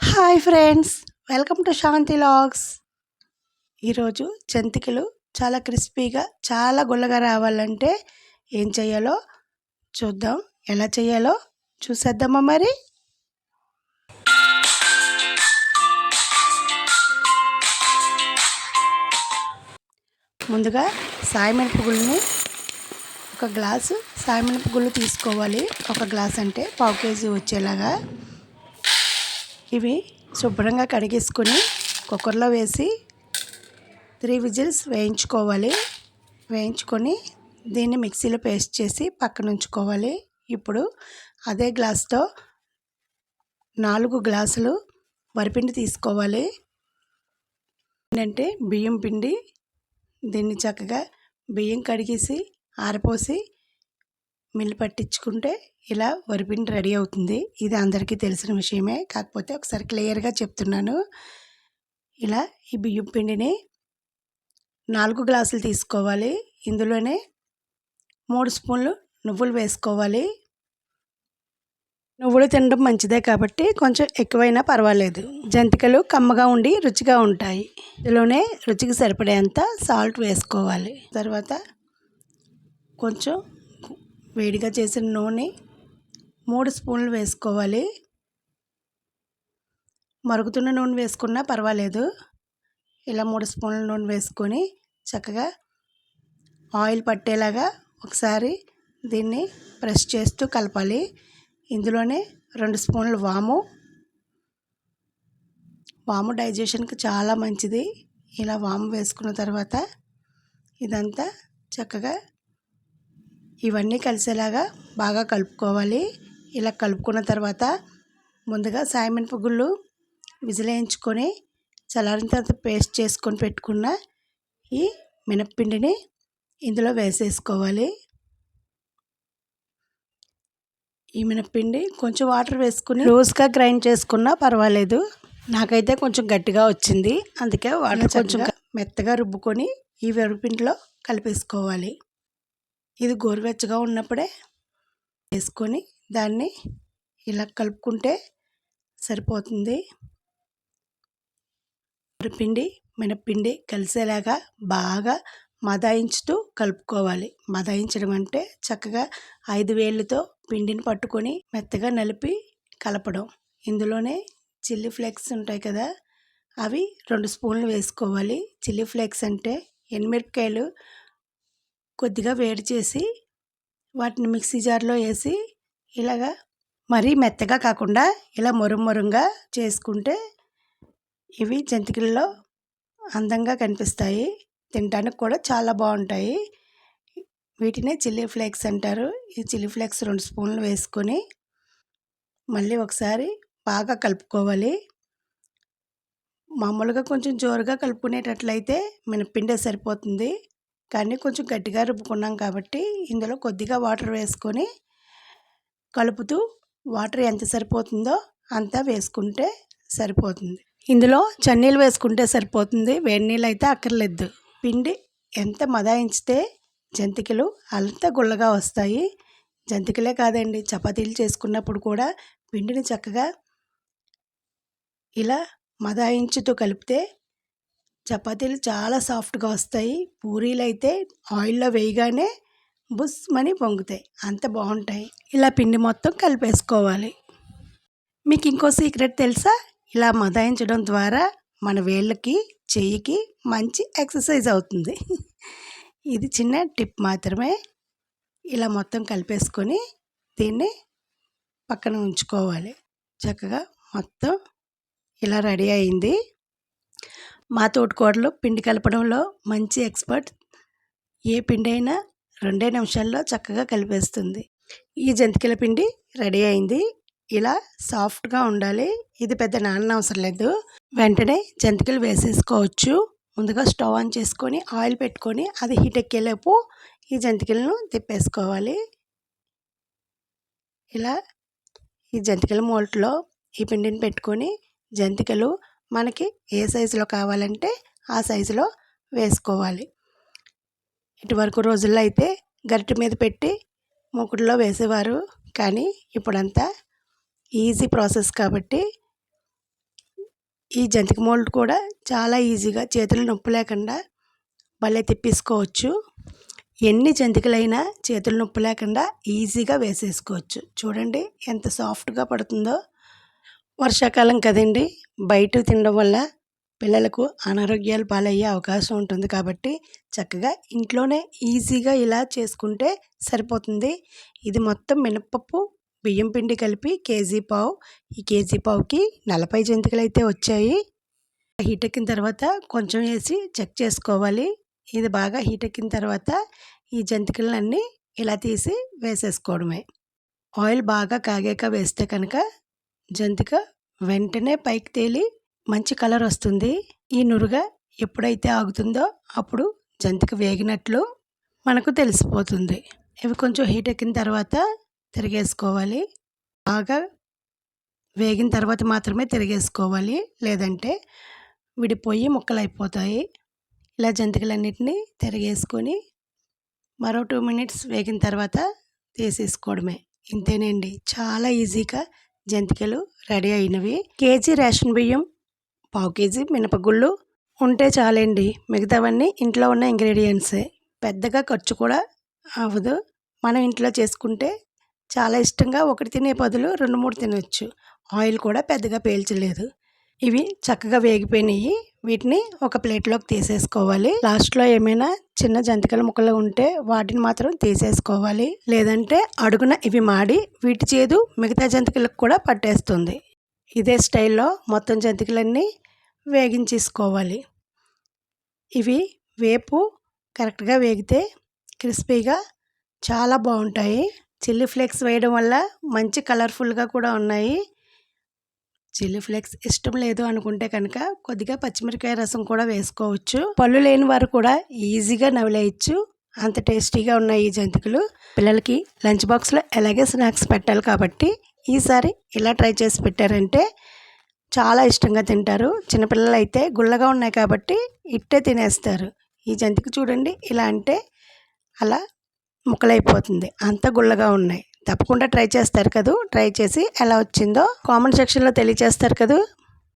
Hi friends welcome to Shanti logs ఈరోజు జంతికలు చాలా క్రిస్పీగా చాలా గుల్లగా రావాలంటే ఏం చేయాలో చూద్దాం. ఎలా చేయాలో చూసేద్దామా మరి? ముందుగా సాయమిరపగుళ్ళని ఒక గ్లాసు సాయమిరపగుళ్ళు తీసుకోవాలి. ఒక గ్లాస్ అంటే పావు కేజీ వచ్చేలాగా. ఇవి శుభ్రంగా కడిగేసుకొని కుక్కర్లో వేసి త్రీ విజిల్స్ వేయించుకోవాలి. వేయించుకొని దీన్ని మిక్సీలో పేస్ట్ చేసి పక్కన ఉంచుకోవాలి ఇప్పుడు అదే గ్లాస్తో నాలుగు గ్లాసులు వరిపిండి తీసుకోవాలి. ఏంటంటే బియ్యం పిండి దీన్ని చక్కగా బియ్యం కడిగేసి ఆరిపోసి మిల్లు పట్టించుకుంటే ఇలా వరిపిండి రెడీ అవుతుంది. ఇది అందరికీ తెలిసిన విషయమే. కాకపోతే ఒకసారి క్లియర్గా చెప్తున్నాను. ఇలా ఈ బియ్యం పిండిని నాలుగు గ్లాసులు తీసుకోవాలి. ఇందులోనే మూడు స్పూన్లు నువ్వులు వేసుకోవాలి. నువ్వులు తినడం మంచిదే కాబట్టి కొంచెం ఎక్కువైనా పర్వాలేదు. జంతికలు కమ్మగా ఉండి రుచిగా ఉంటాయి. ఇందులోనే రుచికి సరిపడేంత సాల్ట్ వేసుకోవాలి. తర్వాత కొంచెం వేడిగా చేసిన నూనె మూడు స్పూన్లు వేసుకోవాలి. మరుగుతున్న నూనె వేసుకున్నా పర్వాలేదు. ఇలా మూడు స్పూన్ల నూనె వేసుకొని చక్కగా ఆయిల్ పట్టేలాగా ఒకసారి దీన్ని ప్రెస్ చేస్తూ కలపాలి. ఇందులోనే రెండు స్పూన్లు వాము. వాము డైజెషన్కి చాలా మంచిది. ఇలా వాము వేసుకున్న తర్వాత ఇదంతా చక్కగా ఇవన్నీ కలిసేలాగా బాగా కలుపుకోవాలి. ఇలా కలుపుకున్న తర్వాత ముందుగా సాయమినప గుళ్ళు విజిలేయించుకొని చల్లారిన తర్వాత పేస్ట్ చేసుకొని పెట్టుకున్న ఈ మినప్పిండిని ఇందులో వేసేసుకోవాలి. ఈ మినప్పిండి కొంచెం వాటర్ వేసుకుని రోజ్గా గ్రైండ్ చేసుకున్నా పర్వాలేదు. నాకైతే కొంచెం గట్టిగా వచ్చింది. అందుకే వాటర్ కొంచెం మెత్తగా రుబ్బుకొని ఈ వెరుపిండిలో కలిపేసుకోవాలి. ఇది గోరువెచ్చగా ఉన్నప్పుడే వేసుకొని దాన్ని ఇలా కలుపుకుంటే సరిపోతుంది. పిండి మినప్పిండి కలిసేలాగా బాగా మదాయించుతూ కలుపుకోవాలి. మదాయించడం అంటే చక్కగా ఐదు వేళ్ళతో పిండిని పట్టుకొని మెత్తగా నలిపి కలపడం. ఇందులోనే చిల్లీ ఫ్లేక్స్ ఉంటాయి కదా అవి రెండు స్పూన్లు వేసుకోవాలి. చిల్లీ ఫ్లేక్స్ అంటే ఎనిమిరపకాయలు కొద్దిగా వేడి చేసి వాటిని మిక్సీ జార్లో వేసి ఇలాగా మరీ మెత్తగా కాకుండా ఇలా మొరుమొరుగా చేసుకుంటే ఇవి జంతికల్లో అందంగా కనిపిస్తాయి. తినడానికి కూడా చాలా బాగుంటాయి. వీటినే చిల్లీ ఫ్లేక్స్ అంటారు. ఈ చిల్లీ ఫ్లేక్స్ రెండు స్పూన్లు వేసుకొని మళ్ళీ ఒకసారి బాగా కలుపుకోవాలి. మామూలుగా కొంచెం జోరుగా కలుపుకునేటట్లయితే మినపిండే సరిపోతుంది. కానీ కొంచెం గట్టిగా రుబ్బుకున్నాం కాబట్టి ఇందులో కొద్దిగా వాటర్ వేసుకొని కలుపుతూ వాటర్ ఎంత సరిపోతుందో అంతా వేసుకుంటే సరిపోతుంది. ఇందులో చన్నీళ్ళు వేసుకుంటే సరిపోతుంది. వేడి నీళ్ళు అయితే అక్కర్లేదు. పిండి ఎంత మదాయించితే జంతికలు అంత గుల్లగా వస్తాయి. జంతికలే కాదండి చపాతీలు చేసుకున్నప్పుడు కూడా పిండిని చక్కగా ఇలా మదాయించుతూ కలిపితే చపాతీలు చాలా సాఫ్ట్గా వస్తాయి. పూరీలు అయితే ఆయిల్లో వేయగానే బుస్మని పొంగుతాయి. అంత బాగుంటాయి. ఇలా పిండి మొత్తం కలిపేసుకోవాలి. మీకు ఇంకో సీక్రెట్ తెలుసా? ఇలా మదాయించడం ద్వారా మన వేళ్ళకి చెయ్యికి మంచి ఎక్సర్సైజ్ అవుతుంది. ఇది చిన్న టిప్ మాత్రమే. ఇలా మొత్తం కలిపేసుకొని దీన్ని పక్కన ఉంచుకోవాలి. చక్కగా మొత్తం ఇలా రెడీ అయింది. మా తోటికోడలు పిండి కలపడంలో మంచి ఎక్స్పర్ట్. ఏ పిండి అయినా రెండే నిమిషాల్లో చక్కగా కలిపేస్తుంది. ఈ జంతికల పిండి రెడీ అయింది. ఇలా సాఫ్ట్గా ఉండాలి. ఇది పెద్ద నాన్న అవసరం లేదు. వెంటనే జంతికలు వేసేసుకోవచ్చు. ముందుగా స్టవ్ ఆన్ చేసుకొని ఆయిల్ పెట్టుకొని అది హీట్ ఎక్కేలోపు ఈ జంతికలను తిప్పేసుకోవాలి. ఇలా ఈ జంతికల మోల్ట్లో ఈ పిండిని పెట్టుకొని జంతికలు మనకి ఏ సైజులో కావాలంటే ఆ సైజులో వేసుకోవాలి. ఇటువరకు రోజుల్లో అయితే గరిటె మీద పెట్టి మూకుడులో వేసేవారు. కానీ ఇప్పుడంతా ఈజీ ప్రాసెస్ కాబట్టి ఈ జంతిక మోల్డ్ కూడా చాలా ఈజీగా చేతులు నొప్పి లేకుండా భలే తిప్పేసుకోవచ్చు. ఎన్ని జంతికలైనా చేతులు నొప్పి లేకుండా ఈజీగా వేసేసుకోవచ్చు. చూడండి ఎంత సాఫ్ట్గా పడుతుందో. వర్షాకాలం కదండి. బయట తినడం వల్ల పిల్లలకు అనారోగ్యాలు పాలయ్యే అవకాశం ఉంటుంది కాబట్టి చక్కగా ఇంట్లోనే ఈజీగా ఇలా చేసుకుంటే సరిపోతుంది. ఇది మొత్తం మినప్పప్పు బియ్యం పిండి కలిపి కేజీ పావు ఈ కేజీ పావుకి నలభై జంతికలు అయితే వచ్చాయి. హీట్ ఎక్కిన తర్వాత కొంచెం వేసి చెక్ చేసుకోవాలి. ఇది బాగా హీట్ ఎక్కిన తర్వాత ఈ జంతికలన్నీ ఇలా తీసి వేసేసుకోవడమే. ఆయిల్ బాగా కాగాక వేస్తే కనుక జంతిక వెంటనే పైకి తేలి మంచి కలర్ వస్తుంది. ఈ నురుగ ఎప్పుడైతే ఆగుతుందో అప్పుడు జంతిక వేగినట్లు మనకు తెలిసిపోతుంది. ఇవి కొంచెం హీట్ ఎక్కిన తర్వాత తిరిగేసుకోవాలి. బాగా వేగిన తర్వాత మాత్రమే తిరిగేసుకోవాలి. లేదంటే విడిపోయి ముక్కలు అయిపోతాయి ఇలా జంతికలన్నిటిని తిరిగేసుకొని మరో టూ మినిట్స్ వేగిన తర్వాత తీసేసుకోవడమే. ఇంతేనండి. చాలా ఈజీగా జంతికలు రెడీ అయినవి. కేజీ రేషన్ బియ్యం పావు కేజీ మినపగుళ్ళు ఉంటే చాలండి. మిగతావన్నీ ఇంట్లో ఉన్న ఇంగ్రీడియంట్సే. పెద్దగా ఖర్చు కూడా అవ్వదు. మనం ఇంట్లో చేసుకుంటే చాలా ఇష్టంగా ఒకటి తినే బదులు రెండు మూడు తినవచ్చు ఆయిల్ కూడా పెద్దగా పీల్చలేదు. ఇవి చక్కగా వేగిపోయినాయి. వీటిని ఒక ప్లేట్లోకి తీసేసుకోవాలి. లాస్ట్లో ఏమైనా చిన్న జంతికల ముక్కలు ఉంటే వాటిని మాత్రం తీసేసుకోవాలి. లేదంటే అడుగున ఇవి మాడి వీటి చేదు మిగతా జంతికలకు కూడా పట్టేస్తుంది. ఇదే స్టైల్లో మొత్తం జంతికలన్నీ వేగించేసుకోవాలి. ఇవి వేపు కరెక్ట్గా వేగితే క్రిస్పీగా చాలా బాగుంటాయి. చిల్లీ ఫ్లేక్స్ వేయడం వల్ల మంచి కలర్ఫుల్గా కూడా ఉన్నాయి. చిల్లీ ఫ్లేక్స్ ఇష్టం లేదు అనుకుంటే కనుక కొద్దిగా పచ్చిమిరకాయ రసం కూడా వేసుకోవచ్చు. పళ్ళు లేని వారు కూడా ఈజీగా నవలేయచ్చు. అంత టేస్టీగా ఉన్నాయి ఈ జంతికలు. పిల్లలకి లంచ్ బాక్స్లో ఎలాగే స్నాక్స్ పెట్టాలి కాబట్టి ఈసారి ఇలా ట్రై చేసి పెట్టారంటే చాలా ఇష్టంగా తింటారు. చిన్నపిల్లలు అయితే గుల్లగా ఉన్నాయి కాబట్టి ఇట్టే తినేస్తారు. ఈ జంతిక చూడండి ఇలా అంటే అలా ముక్కలైపోతుంది. అంత గుల్లగా ఉన్నాయి. తప్పకుండా ట్రై చేస్తారు కదూ. ట్రై చేసి ఎలా వచ్చిందో కామెంట్ సెక్షన్లో తెలియజేస్తారు కదూ.